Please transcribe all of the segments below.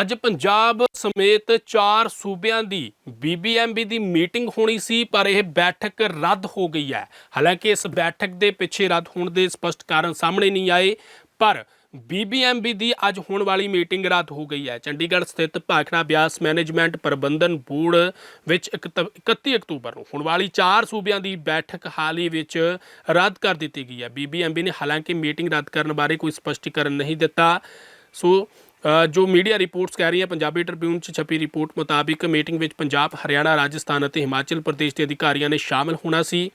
ਅੱਜ ਪੰਜਾਬ ਸਮੇਤ ਚਾਰ ਸੂਬਿਆਂ ਦੀ ਬੀਬੀਐਮਬੀ ਦੀ ਮੀਟਿੰਗ ਹੋਣੀ ਸੀ, ਪਰ ਇਹ ਬੈਠਕ ਰੱਦ ਹੋ ਗਈ ਹੈ। ਹਾਲਾਂਕਿ ਇਸ ਬੈਠਕ ਦੇ ਪਿੱਛੇ ਰੱਦ ਹੋਣ ਦੇ ਸਪਸ਼ਟ ਕਾਰਨ ਸਾਹਮਣੇ ਨਹੀਂ ਆਏ, ਪਰ ਬੀਬੀਐਮਬੀ ਦੀ ਅੱਜ ਹੋਣ ਵਾਲੀ ਮੀਟਿੰਗ ਰੱਦ ਹੋ ਗਈ ਹੈ। ਚੰਡੀਗੜ੍ਹ ਸਥਿਤ ਭਾਖੜਾ ਬਿਆਸ ਮੈਨੇਜਮੈਂਟ ਪ੍ਰਬੰਧਨ ਬੋਰਡ ਵਿੱਚ ਇਕਤ- 31 ਅਕਤੂਬਰ ਨੂੰ ਹੋਣ ਵਾਲੀ ਚਾਰ ਸੂਬਿਆਂ ਦੀ ਬੈਠਕ ਹਾਲ ਹੀ ਵਿੱਚ ਰੱਦ ਕਰ ਦਿੱਤੀ ਗਈ ਹੈ। ਬੀਬੀਐਮਬੀ ਨੇ ਹਾਲਾਂਕਿ ਮੀਟਿੰਗ ਰੱਦ ਕਰਨ ਬਾਰੇ ਕੋਈ ਸਪਸ਼ਟੀਕਰਨ ਨਹੀਂ ਦਿੱਤਾ। ਸੋ ਜੋ ਮੀਡੀਆ ਰਿਪੋਰਟਸ ਕਹਿ ਰਹੀਆਂ ਪੰਜਾਬੀ ਟ੍ਰਿਬਿਊਨ 'ਚ ਛਪੀ ਰਿਪੋਰਟ ਮੁਤਾਬਿਕ ਮੀਟਿੰਗ ਵਿੱਚ ਪੰਜਾਬ, ਹਰਿਆਣਾ, ਰਾਜਸਥਾਨ ਅਤੇ ਹਿਮਾਚਲ ਪ੍ਰਦੇਸ਼ ਦੇ ਅਧਿਕਾਰੀਆਂ ਨੇ ਸ਼ਾਮਲ ਹੋਣਾ ਸੀ।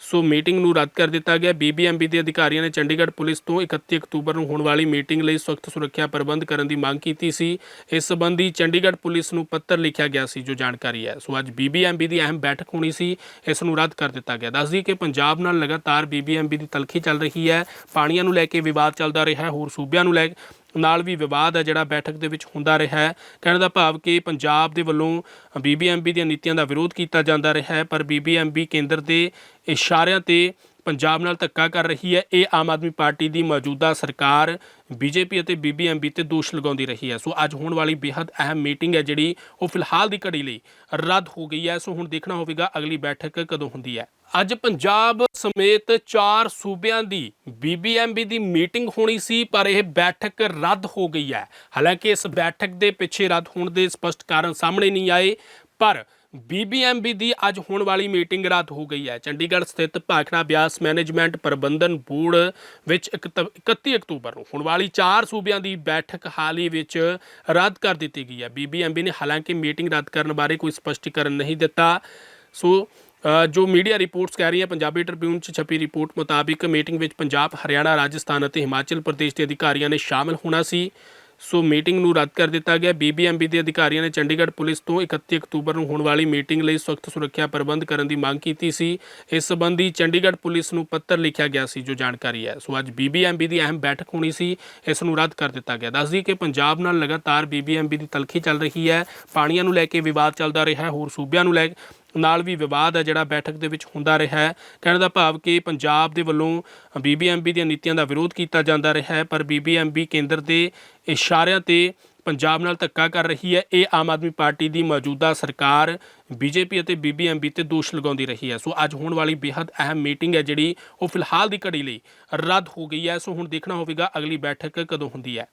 ਸੋ ਮੀਟਿੰਗ ਨੂੰ ਰੱਦ ਕਰ ਦਿੱਤਾ ਗਿਆ। ਬੀਬੀਐਮਬੀ ਦੇ ਅਧਿਕਾਰੀਆਂ ਨੇ ਚੰਡੀਗੜ੍ਹ ਪੁਲਿਸ ਤੋਂ 31 ਅਕਤੂਬਰ ਨੂੰ ਹੋਣ ਵਾਲੀ ਮੀਟਿੰਗ ਲਈ ਸਖਤ ਸੁਰੱਖਿਆ ਪ੍ਰਬੰਧ ਕਰਨ ਦੀ ਮੰਗ ਕੀਤੀ ਸੀ। ਇਸ ਸੰਬੰਧੀ ਚੰਡੀਗੜ੍ਹ ਪੁਲਿਸ ਨੂੰ ਪੱਤਰ ਲਿਖਿਆ ਗਿਆ ਸੀ, ਜੋ ਜਾਣਕਾਰੀ ਹੈ। ਸੋ ਅੱਜ ਬੀਬੀਐਮਬੀ ਦੀ ਅਹਿਮ ਬੈਠਕ ਹੋਣੀ ਸੀ। ਇਸ ਨੂੰ ਰੱਦ ਕਰ ਦਿੱਤਾ ਗਿਆ। ਦੱਸਦੀ ਕਿ ਪੰਜਾਬ ਨਾਲ ਲਗਾਤਾਰ ਬੀਬੀਐਮਬੀ ਦੀ ਤਲਖੀ ਚੱਲ ਰਹੀ ਹੈ। ਪਾਣੀਆਂ ਨੂੰ ਲੈ ਕੇ ਵਿਵਾਦ ਚੱਲਦਾ ਰਿਹਾ ਹੋਰ ਸੂਬਿਆਂ ਨੂੰ ਲੈ ਨਾਲ ਵੀ ਵਿਵਾਦ ਹੈ ਜਿਹੜਾ ਬੈਠਕ ਦੇ ਵਿੱਚ ਹੁੰਦਾ ਰਿਹਾ ਹੈ। ਕਹਿਣ ਦਾ ਭਾਵ ਕਿ ਪੰਜਾਬ ਦੇ ਵੱਲੋਂ ਬੀਬੀਐਮਬੀ ਦੀਆਂ ਨੀਤੀਆਂ ਦਾ ਵਿਰੋਧ ਕੀਤਾ ਜਾਂਦਾ ਰਿਹਾ ਹੈ, ਪਰ ਬੀਬੀਐਮਬੀ ਕੇਂਦਰ ਦੇ ਇਸ਼ਾਰਿਆਂ ਤੇ ਪੰਜਾਬ ਨਾਲ ਧੱਕਾ ਕਰ ਰਹੀ ਹੈ, ਇਹ ਆਮ ਆਦਮੀ ਪਾਰਟੀ ਦੀ ਮੌਜੂਦਾ ਸਰਕਾਰ ਬੀਜੇਪੀ ਅਤੇ ਬੀਬੀਐਮਬੀ ਤੇ ਦੋਸ਼ ਲਗਾਉਂਦੀ ਰਹੀ ਹੈ। ਸੋ ਅੱਜ ਹੋਣ ਵਾਲੀ ਬੇहद ਅਹਿਮ ਮੀਟਿੰਗ ਹੈ ਜਿਹੜੀ ਉਹ ਫਿਲਹਾਲ ਦੀ ਘੜੀ ਲਈ ਰੱਦ ਹੋ ਗਈ ਹੈ। ਸੋ ਹੁਣ ਦੇਖਣਾ ਹੋਵੇਗਾ ਅਗਲੀ ਬੈਠਕ ਕਦੋਂ ਹੁੰਦੀ ਹੈ। ਅੱਜ ਪੰਜਾਬ ਸਮੇਤ ਚਾਰ ਸੂਬਿਆਂ ਦੀ ਬੀਬੀਐਮਬੀ ਦੀ ਮੀਟਿੰਗ ਹੋਣੀ ਸੀ, ਪਰ ਇਹ ਬੈਠਕ ਰੱਦ ਹੋ ਗਈ ਹੈ। ਹਾਲਾਂਕਿ ਇਸ ਬੈਠਕ ਦੇ ਪਿੱਛੇ ਰੱਦ ਹੋਣ ਦੇ ਸਪਸ਼ਟ ਕਾਰਨ ਸਾਹਮਣੇ ਨਹੀਂ ਆਏ, ਪਰ ਬੀਬੀਐਮਬੀ ਦੀ ਅੱਜ ਹੋਣ ਵਾਲੀ ਮੀਟਿੰਗ ਰੱਦ ਹੋ ਗਈ ਹੈ। ਚੰਡੀਗੜ੍ਹ ਸਥਿਤ ਭਾਖੜਾ ਬਿਆਸ ਮੈਨੇਜਮੈਂਟ ਪ੍ਰਬੰਧਨ ਬੋਰਡ ਵਿੱਚ ਇਕਤ- 31 ਅਕਤੂਬਰ ਨੂੰ ਹੋਣ ਵਾਲੀ ਚਾਰ ਸੂਬਿਆਂ ਦੀ ਬੈਠਕ ਹਾਲ ਹੀ ਵਿੱਚ ਰੱਦ ਕਰ ਦਿੱਤੀ ਗਈ ਹੈ। ਬੀਬੀਐਮਬੀ ਨੇ ਹਾਲਾਂਕਿ ਮੀਟਿੰਗ ਰੱਦ ਕਰਨ ਬਾਰੇ ਕੋਈ ਸਪਸ਼ਟੀਕਰਨ ਨਹੀਂ ਦਿੱਤਾ। ਸੋ ਜੋ ਮੀਡੀਆ ਰਿਪੋਰਟਸ ਕਹਿ ਰਹੀਆਂ ਪੰਜਾਬੀ ਟ੍ਰਿਬਿਊਨ 'ਚ ਛਪੀ ਰਿਪੋਰਟ ਮੁਤਾਬਿਕ ਮੀਟਿੰਗ ਵਿੱਚ ਪੰਜਾਬ, ਹਰਿਆਣਾ, ਰਾਜਸਥਾਨ ਅਤੇ ਹਿਮਾਚਲ ਪ੍ਰਦੇਸ਼ ਦੇ ਅਧਿਕਾਰੀਆਂ ਨੇ ਸ਼ਾਮਲ ਹੋਣਾ ਸੀ। ਸੋ ਮੀਟਿੰਗ ਨੂੰ ਰੱਦ ਕਰ ਦਿੱਤਾ ਗਿਆ। ਬੀਬੀਐਮਬੀ ਦੇ ਅਧਿਕਾਰੀਆਂ ਨੇ ਚੰਡੀਗੜ੍ਹ ਪੁਲਿਸ ਤੋਂ 31 ਅਕਤੂਬਰ ਨੂੰ ਹੋਣ ਵਾਲੀ ਮੀਟਿੰਗ ਲਈ ਸਖਤ ਸੁਰੱਖਿਆ ਪ੍ਰਬੰਧ ਕਰਨ ਦੀ ਮੰਗ ਕੀਤੀ ਸੀ। ਇਸ ਸੰਬੰਧੀ ਚੰਡੀਗੜ੍ਹ ਪੁਲਿਸ ਨੂੰ ਪੱਤਰ ਲਿਖਿਆ ਗਿਆ ਸੀ, ਜੋ ਜਾਣਕਾਰੀ ਹੈ। ਸੋ ਅੱਜ ਬੀਬੀਐਮਬੀ ਦੀ ਅਹਿਮ ਬੈਠਕ ਹੋਣੀ ਸੀ, ਇਸ ਨੂੰ ਰੱਦ ਕਰ ਦਿੱਤਾ ਗਿਆ। ਦੱਸਦੀ ਕਿ ਪੰਜਾਬ ਨਾਲ ਲਗਾਤਾਰ ਬੀਬੀਐਮਬੀ ਦੀ ਤਲਖੀ ਚੱਲ ਰਹੀ ਹੈ। ਪਾਣੀਆਂ ਨੂੰ ਲੈ ਕੇ ਵਿਵਾਦ ਚੱਲਦਾ ਰਿਹਾ ਹੋਰ ਸੂਬਿਆਂ ਨੂੰ ਲੈ ਨਾਲ ਵੀ ਵਿਵਾਦ ਹੈ ਜਿਹੜਾ ਬੈਠਕ ਦੇ ਵਿੱਚ ਹੁੰਦਾ ਰਿਹਾ ਹੈ। ਕਹਿਣ ਦਾ ਭਾਵ ਕਿ ਪੰਜਾਬ ਦੇ ਵੱਲੋਂ ਬੀਬੀਐਮਬੀ ਦੀਆਂ ਨੀਤੀਆਂ ਦਾ ਵਿਰੋਧ ਕੀਤਾ ਜਾਂਦਾ ਰਿਹਾ ਹੈ, ਪਰ ਬੀਬੀਐਮਬੀ ਕੇਂਦਰ ਦੇ ਇਸ਼ਾਰਿਆਂ ਤੇ ਪੰਜਾਬ ਨਾਲ ਧੱਕਾ ਕਰ ਰਹੀ ਹੈ। ਇਹ ਆਮ ਆਦਮੀ ਪਾਰਟੀ ਦੀ ਮੌਜੂਦਾ ਸਰਕਾਰ ਬੀਜੇਪੀ ਅਤੇ ਬੀਬੀਐਮਬੀ ਤੇ ਦੋਸ਼ ਲਗਾਉਂਦੀ ਰਹੀ ਹੈ। ਸੋ ਅੱਜ ਹੋਣ ਵਾਲੀ ਬੇहद ਅਹਿਮ ਮੀਟਿੰਗ ਹੈ ਜਿਹੜੀ ਉਹ ਫਿਲਹਾਲ ਦੀ ਘੜੀ ਲਈ ਰੱਦ ਹੋ ਗਈ ਹੈ। ਸੋ ਹੁਣ ਦੇਖਣਾ ਹੋਵੇਗਾ ਅਗਲੀ ਬੈਠਕ ਕਦੋਂ ਹੁੰਦੀ ਹੈ।